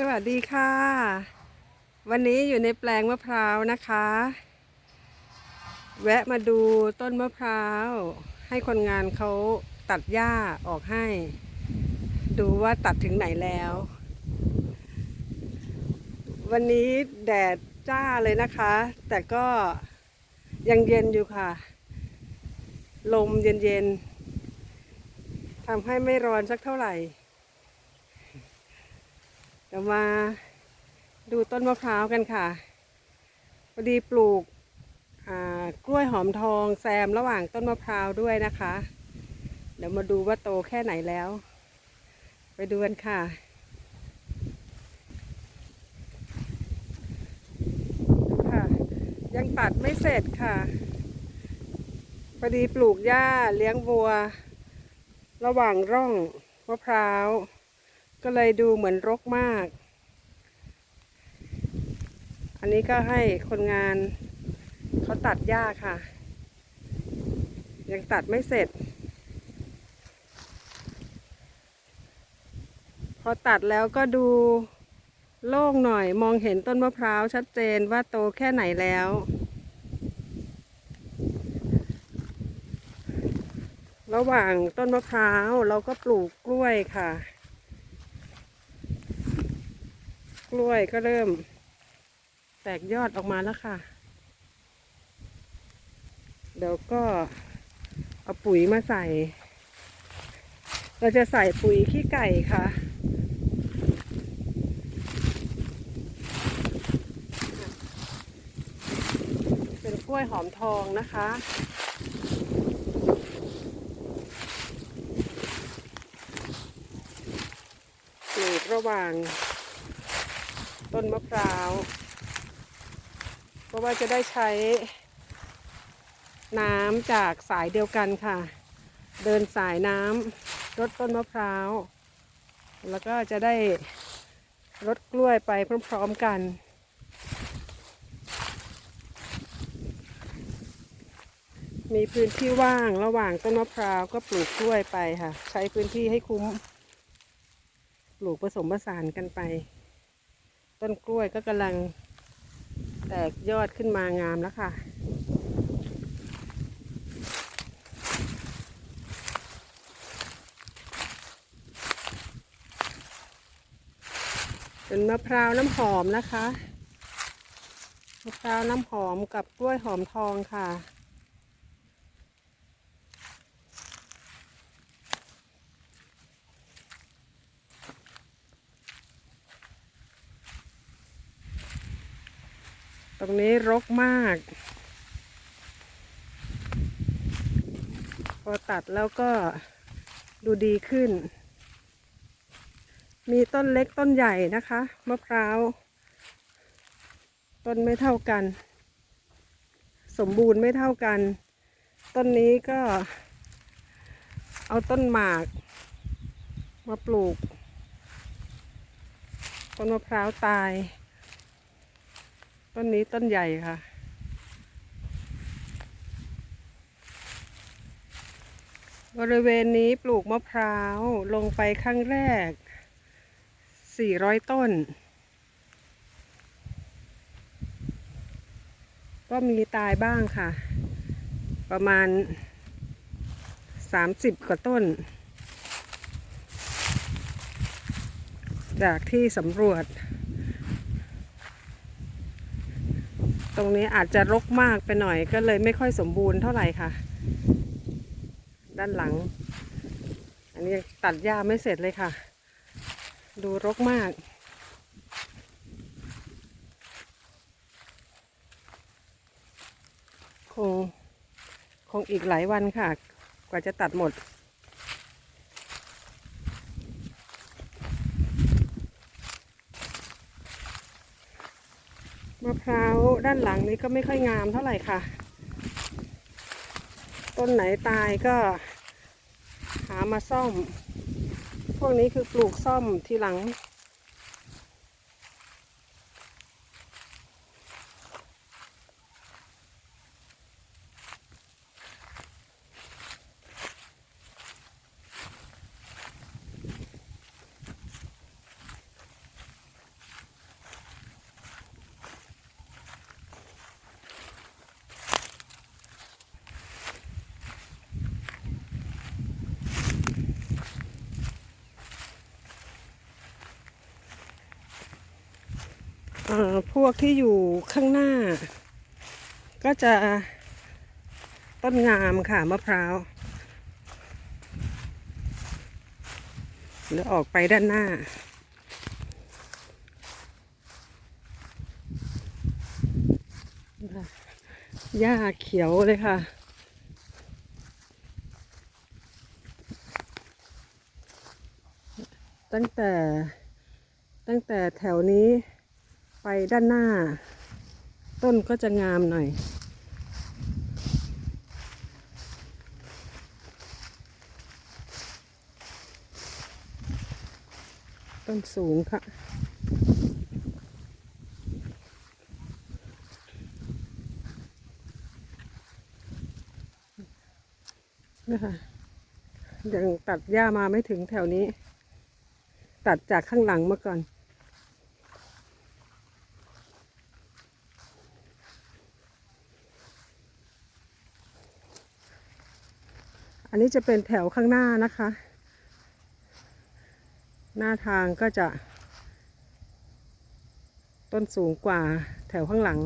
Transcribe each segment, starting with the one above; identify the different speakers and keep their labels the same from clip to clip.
Speaker 1: สวัสดีค่ะ วันนี้อยู่ในแปลงมะพร้าวนะคะ แวะมาดูต้นมะพร้าว ให้คนงานเขาตัดหญ้าออกให้ ดูว่าตัดถึงไหนแล้ว วันนี้แดดจ้าเลยนะคะ แต่ก็ยังเย็นอยู่ค่ะ ลมเย็นๆทำให้ไม่ร้อนสักเท่าไหร่ ดี๋ยวมาดูต้นมะพร้าวกันค่ะพอดีปลูกกล้วยหอมทองแซมระหว่างต้นมะพร้าวด้วยนะคะ เดี๋ยวมาดูว่าโตแค่ไหนแล้ว ไปดูกันค่ะค่ะ ยังตัดไม่เสร็จค่ะพอดีปลูกหญ้าเลี้ยงวัว ระหว่างร่องมะพร้าว ก็เลยดูเหมือนรกมาก อันนี้ก็ให้คนงานเขาตัดหญ้าค่ะ ยังตัดไม่เสร็จ พอตัดแล้วก็ดูโล่งหน่อยมองเห็นต้นมะพร้าวชัดเจนว่าโตแค่ไหนแล้ว ระหว่างต้นมะพร้าวเราก็ปลูกกล้วยค่ะ ก ล้วยก็เริ่ม แตกยอดออกมาแล้วค่ะ เดี๋ยวก็เอาปุ๋ยมาใส่ เราจะใส่ปุ๋ยขี้ไก่ค่ะเป็นกล้วยหอมทองนะคะ ปลูกระหว่าง ต้นมะพร้าว เพราะว่าจะได้ใช้ น้ำจากสายเดียวกันค่ะ เดินสายน้ำรดต้นมะพร้าว แล้วก็จะได้รดกล้วยไปพร้อมๆกันมีพื้นที่ว่างระหว่างต้นมะพร้าวก็ปลูกกล้วยไปค่ะ ใช้พื้นที่ให้คุ้ม ปลูกผสมผสานกันไป ต้นกล้วยก็กำลังแตกยอดขึ้นมางามแล้วค่ะ เป็นมะพร้าวน้ำหอมนะคะ มะพร้าวน้ำหอมกับกล้วยหอมทองค่ะ ตรงนี้รกมาก พอตัดแล้วก็ดูดีขึ้น มีต้นเล็กต้นใหญ่นะคะมะพร้าว ต้นไม่เท่ากัน สมบูรณ์ไม่เท่ากัน ต้นนี้ก็ เอาต้นหมาก มาปลูกต้นมะพร้าวตาย ต้นนี้ต้นใหญ่ค่ะ บริเวณนี้ปลูกมะพร้าวลงไปครั้งแรก 400 ต้น ก็มีตายบ้างค่ะ ประมาณ 30 กว่าต้น จากที่สำรวจ ตรงนี้อาจจะรกมากไปหน่อยก็เลยไม่ค่อยสมบูรณ์เท่าไหร่ค่ะ ด้านหลัง อันนี้ตัดหญ้าไม่เสร็จเลยค่ะ ดูรกมาก คงคงอีกหลายวันค่ะ กว่าจะตัดหมด มะพร้าวด้านหลังนี้ก็ไม่ค่อยงามเท่าไหร่ค่ะ ต้นไหนตายก็ หามาซ่อม พวกนี้คือปลูกซ่อมทีหลัง พวกที่อยู่ข้างหน้า ก็จะต้นงามค่ะมะพร้าวแล้วออกไปด้านหน้า หญ้าเขียวเลยค่ะตั้งแต่ตั้งแต่แถวนี้ ไปด้านหน้า ต้นก็จะงามหน่อย ต้นสูงค่ะนะคะยังตัดหญ้ามาไม่ถึงแถวนี้ ตัดจากข้างหลังมาก่อน นนี้จะเป็นแถวข้างหน้านะคะ หน้าทางก็จะ ต้นสูงกว่าแถวข้างหลัง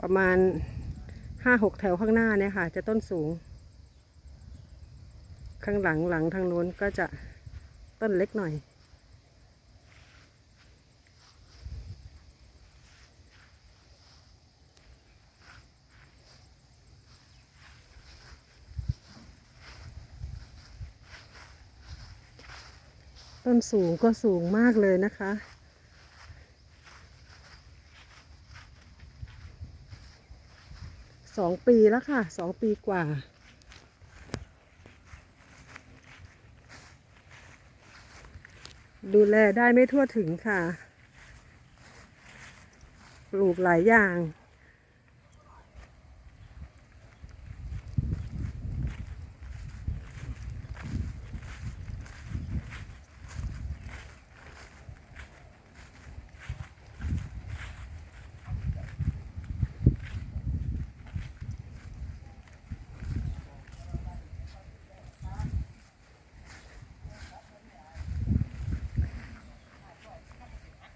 Speaker 1: ประมาณห้าหกแถวข้างหน้าเนี่ยค่ะ จะต้นสูง ข้างหลังหลังทางโน้นก็จะต้นเล็กหน่อย ต้นสูงก็สูงมากเลยนะคะ สองปีแล้วค่ะ สองปีกว่า ดูแลได้ไม่ทั่วถึงค่ะ ปลูกหลายอย่าง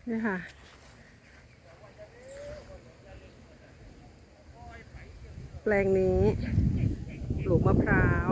Speaker 1: นี่ค่ะ แปลงนี้ปลูกมะพร้าว